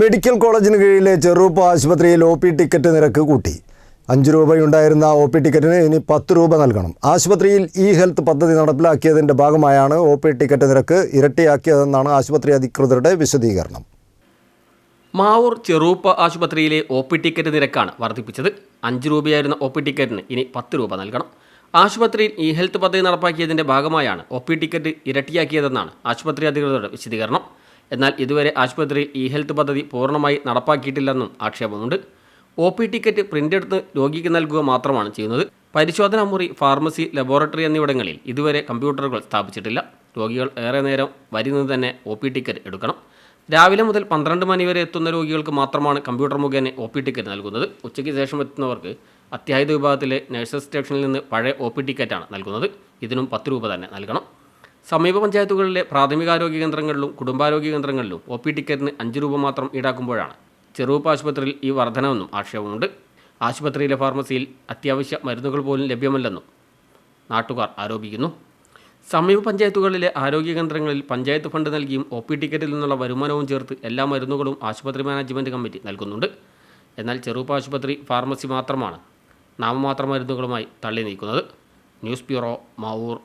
Medical കോളേജിന് കീഴിലെ ചെറുപ്പ ആശുപത്രിയിൽ ഒ പി ടിക്കറ്റ് നിരക്ക് കൂട്ടി. അഞ്ച് രൂപയുണ്ടായിരുന്ന ഒ പി ടിക്കറ്റിന് ഇനി പത്ത് രൂപ നൽകണം. ആശുപത്രിയിൽ ഇ ഹെൽത്ത് പദ്ധതി നടപ്പിലാക്കിയതിന്റെ ഭാഗമായാണ് ഒ പി ടിക്കറ്റ് നിരക്ക് ഇരട്ടിയാക്കിയതെന്നാണ് ആശുപത്രി അധികൃതരുടെ വിശദീകരണം. മാവൂർ ചെറുപ്പ് ആശുപത്രിയിലെ ഒ പി ടിക്കറ്റ് നിരക്കാണ് വർദ്ധിപ്പിച്ചത്. അഞ്ച് രൂപയായിരുന്ന ഒ പി ടിക്കറ്റിന് ഇനി പത്ത് രൂപ നൽകണം. ആശുപത്രിയിൽ ഇ ഹെൽത്ത് പദ്ധതി നടപ്പാക്കിയതിന്റെ ഭാഗമായാണ് ഒ പി ടിക്കറ്റ് ഇരട്ടിയാക്കിയതെന്നാണ് ആശുപത്രി അധികൃതരുടെ വിശദീകരണം. എന്നാൽ ഇതുവരെ ആശുപത്രിയിൽ ഇ ഹെൽത്ത് പദ്ധതി പൂർണമായി നടപ്പാക്കിയിട്ടില്ലെന്നും ആക്ഷേപമുണ്ട്. ഒ പി ടിക്കറ്റ് പ്രിന്റ് എടുത്ത് രോഗിക്ക് നൽകുക മാത്രമാണ് ചെയ്യുന്നത്. പരിശോധനാ മുറി ഫാർമസി ലബോറട്ടറി എന്നിവിടങ്ങളിൽ ഇതുവരെ കമ്പ്യൂട്ടറുകൾ സ്ഥാപിച്ചിട്ടില്ല. രോഗികൾ ഏറെ നേരം വരുന്നത് തന്നെ ഒ പി ടിക്കറ്റ് എടുക്കണം. രാവിലെ മുതൽ പന്ത്രണ്ട് മണി വരെ എത്തുന്ന രോഗികൾക്ക് മാത്രമാണ് കമ്പ്യൂട്ടർ മുഖേന ഒ പി ടിക്കറ്റ് നൽകുന്നത്. ഉച്ചയ്ക്ക് ശേഷം എത്തുന്നവർക്ക് അത്യാഹിത വിഭാഗത്തിലെ നഴ്സസ് സ്റ്റേഷനിൽ നിന്ന് പഴയ ഒ പി ടിക്കറ്റാണ് നൽകുന്നത്. ഇതിനും പത്ത് രൂപ തന്നെ നൽകണം. സമീപ പഞ്ചായത്തുകളിലെ പ്രാഥമികാരോഗ്യ കേന്ദ്രങ്ങളിലും കുടുംബാരോഗ്യ കേന്ദ്രങ്ങളിലും ഒ പി ടിക്കറ്റിന് അഞ്ച് രൂപ മാത്രം ഈടാക്കുമ്പോഴാണ് ചെറുവപ്പ് ആശുപത്രിയിൽ ഈ വർധനമെന്നും ആക്ഷേപമുണ്ട്. ആശുപത്രിയിലെ ഫാർമസിയിൽ അത്യാവശ്യ മരുന്നുകൾ പോലും ലഭ്യമല്ലെന്നും നാട്ടുകാർ ആരോപിക്കുന്നു. സമീപ പഞ്ചായത്തുകളിലെ ആരോഗ്യ കേന്ദ്രങ്ങളിൽ പഞ്ചായത്ത് ഫണ്ട് നൽകിയും ഒ പി ടിക്കറ്റിൽ നിന്നുള്ള വരുമാനവും ചേർത്ത് എല്ലാ മരുന്നുകളും ആശുപത്രി മാനേജ്മെന്റ് കമ്മിറ്റി നൽകുന്നുണ്ട്. എന്നാൽ ചെറുപ്പ് ആശുപത്രി ഫാർമസി മാത്രമാണ് നാമമാത്ര മരുന്നുകളുമായി തള്ളി നീക്കുന്നത് ന്യൂസ് ബ്യൂറോ മാവൂർ.